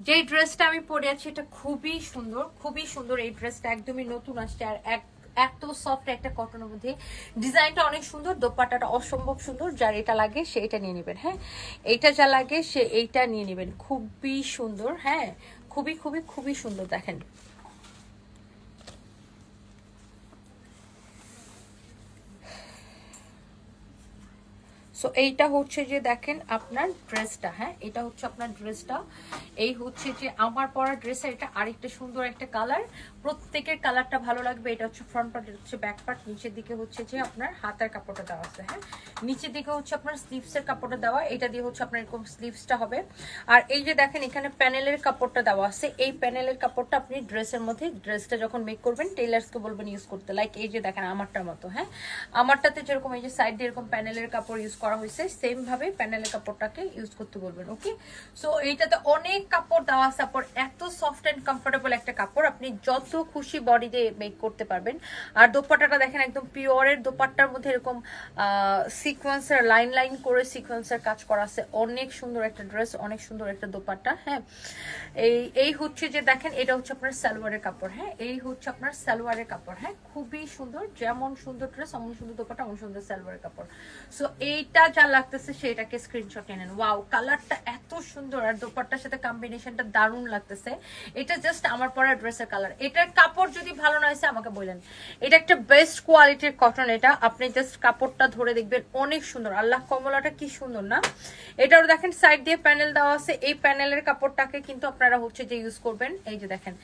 যে ড্রেসটা আমি পরে আছি, এটা খুবই সুন্দর খুবই সুন্দর এই ড্রেসটা একদমই নতুন আসছে আর এক, এত সফট একটা কটনের মধ্যে। ডিজাইনটা অনেক সুন্দর, দোপাট্টাটা অসম্ভব সুন্দর, যার এটা লাগে সে এটা নিয়ে নেবেন হ্যাঁ? এটা যা লাগে সে এইটা নিয়ে নেবেন, খুবই সুন্দর হ্যাঁ? খুবই খুবই খুবই সুন্দর, দেখেন। সো এইটা হচ্ছে যে দেখেন আপনার ড্রেসটা হ্যাঁ? এটা হচ্ছে আপনার ড্রেসটা এই হচ্ছে যে আমার পরা ড্রেসের এটা আরেকটা সুন্দর একটা কালার প্রত্যেকের কালারটা ভালো লাগবে। এটা হচ্ছে ফ্রন্ট পার্ট এটা হচ্ছে ব্যাক পার্ট নিচের দিকে হচ্ছে যে আপনার হাতের কাপড়টা দেওয়া আছে হ্যাঁ? নিচের দিকে হচ্ছে আপনার স্লিভসের কাপড়টা দেওয়া। এটা দিয়ে হচ্ছে আপনার এরকম স্লিভসটা হবে। আর এই যে দেখেন, এখানে প্যানেলের কাপড়টা দেওয়া আছে। এই প্যানেলের কাপড়টা আপনি ড্রেসের মধ্যে ড্রেসটা যখন মেক করবেন টেলার্সকে বলবেন ইউজ করতে। লাইক এই যে দেখেন, আমারটার মতো হ্যাঁ? আমারটাতে যেরকম এই যে সাইড দিয়ে এরকম প্যানেলের কাপড় ইউজ করা হয়েছে সেম ভাবে প্যানেলের কাপড়টাকে ইউজ করতে বলবেন ওকে সো এইটাতে অনেক কাপড় দেওয়া আছে এত সফট এন্ড কমফোর্টেবল একটা কাপড় আপনি যত খুশি বডি দিয়ে মেক করতে পারবেন। আর দোপাট্টাটা দেখেন একদম পিওরের দোপাট্টার মধ্যে এরকম সিকোয়েন্সের লাইন লাইন করে সিকোয়েন্সের কাজ করা আছে। অনেক সুন্দর একটা ড্রেস অনেক সুন্দর একটা দোপাট্টা হ্যাঁ? এই এই হচ্ছে যে দেখেন, এটা হচ্ছে আপনার সালোয়ারের কাপড় হ্যাঁ? এই হচ্ছে আপনার সালোয়ারের কাপড় হ্যাঁ? খুবই সুন্দর, যেমন সুন্দর ড্রেস অমন সুন্দর দোপাট্টা, অমন সুন্দর সালোয়ারের কাপড়। সো এইটা যা লাগতেছে সেটাকে স্ক্রিনশট নেন। ওয়াও কালারটা এত সুন্দর আর দোপাট্টার সাথে কম্বিনেশনটা দারুণ লাগতেছে। এটা জাস্ট আমার পরা ড্রেসের কালার এটার কাপড় যদি ভালো না হয়েছে, আমাকে বললেন এটা একটা বেস্ট কোয়ালিটির কটন এটা। আপনি জাস্ট কাপড়টা ধরে দেখবেন, অনেক সুন্দর। আল্লাহ কমলাটা কি সুন্দর, না? এটাও দেখেন সাইড দিয়ে প্যানেল দেওয়া আছে। এই প্যানেলের কাপড়টাকে কিন্তু আপনারা হচ্ছে যে ইউজ করবেন। এই যে দেখেন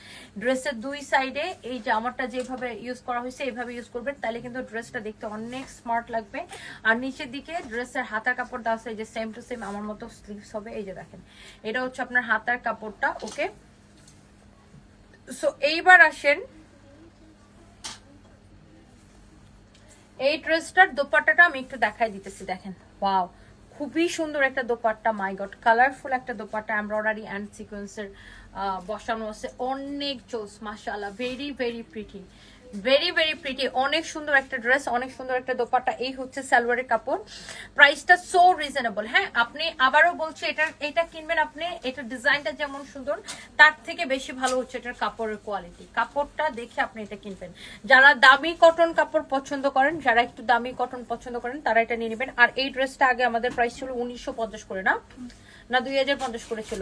ড্রেসের দুই সাইডে এই যে আমারটা যেভাবে ইউজ করা হয়েছে এইভাবে ইউজ করবেন। তাহলে কিন্তু ড্রেসটা দেখতে অনেক স্মার্ট লাগবে। আর নিচের দিকে ড্রেসের হাতার কাপড় দেওয়া আছে, এই যে সেম টু সেম আমার মতো স্লিভস হবে, এই যে দেখেন। এটা হচ্ছে আপনার হাতার কাপড়টা ওকে সো এইবার আসেন। এই ড্রেসটার দোপাট্টাটা আমি একটু দেখাই দিতেছি, দেখেন। ওয়াও খুবই সুন্দর একটা দোপাট্টা মাই গড কালারফুল একটা দোপাট্টা এমব্রয়ডারি অ্যান্ড সিকোয়েন্সের বসানো আছে। অনেক জোস মাশাআল্লাহ! Very very pretty very very pretty অনেক সুন্দর একটা ড্রেস অনেক সুন্দর একটা দোপাট্টা। এই হচ্ছে সালোয়ারের কাপড়। প্রাইসটা সো রিজনেবল হ্যাঁ? আপনি আবারও বলছি, এটা এটা কিনবেন আপনি এটার ডিজাইনটা যেমন সুন্দর, তার থেকে বেশি ভালো হচ্ছে এটার কাপড়ের কোয়ালিটি কাপড়টা দেখে আপনি এটা কিনবেন। যারা দামি কটন কাপড় পছন্দ করেন, যারা একটু দামি কটন পছন্দ করেন, তারা এটা নিয়ে নেবেন। আর এই ড্রেসটা আগে আমাদের প্রাইস ছিল উনিশশো পঞ্চাশ করে, না? না, দুই হাজার পঞ্চাশ করে ছিল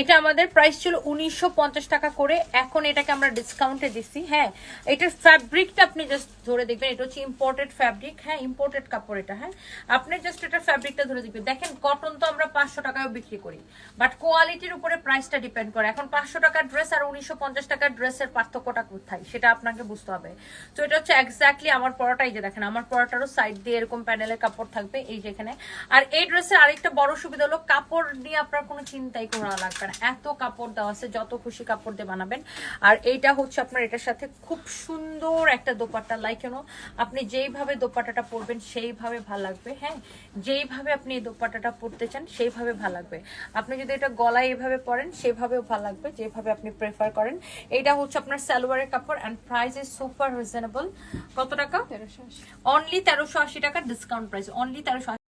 এটা আমাদের প্রাইস ছিল উনিশশো পঞ্চাশ টাকা করে। এখন এটাকে আমরা ডিসকাউন্টে দিচ্ছি। হ্যাঁ এটার ফ্যাব্রিকটা আপনি জাস্ট ধরে দেখবেন, এটা হচ্ছে ইম্পোর্টেড ফ্যাব্রিক হ্যাঁ ইম্পোর্টেড কাপড় এটা হ্যাঁ। আপনি জাস্ট এটার ফ্যাব্রিকটা ধরে দেখবেন। দেখেন কটন তো আমরা পাঁচশো টাকায় বিক্রি করি। বাট কোয়ালিটির উপরে প্রাইসটা ডিপেন্ড করে। এখন পাঁচশো টাকার ড্রেস আর উনিশশো পঞ্চাশ টাকার ড্রেসের পার্থক্যটা কোথায়, সেটা আপনাকে বুঝতে হবে। তো এটা হচ্ছে এক্স্যাক্টলি আমার পরাটাই যে দেখেন, আমার পরাটারও সাইড দিয়ে এরকম প্যানেলের কাপড় থাকবে, এই যে এখানে। আর এই ড্রেসের আরেকটা বড় সুবিধা হলো, কাপড় নিয়ে আপনার কোনো চিন্তাই করা লাগবে না এত কাপড় দেওয়া আছে যত খুশি কাপড় দিয়ে বানাবেন। আর এইটা হচ্ছে আপনার এটার সাথে খুব সুন্দর একটা দোপাট্টা লাইক কেন আপনি যেইভাবে দোপাট্টাটা পরবেন সেইভাবে ভালো লাগবে হ্যাঁ? যেইভাবে আপনি এই দোপাট্টাটা পরতে চান সেইভাবে ভালো লাগবে। আপনি যদি এটা গলায় এভাবে পরেন সেভাবেও ভালো লাগবে যেভাবে আপনি প্রেফার করেন। এইটা হচ্ছে আপনার সালোয়ারের কাপড় and price is super reasonable কত টাকা? অনলি তেরোশো আশি টাকা ডিসকাউন্ট প্রাইস অনলি তেরোশো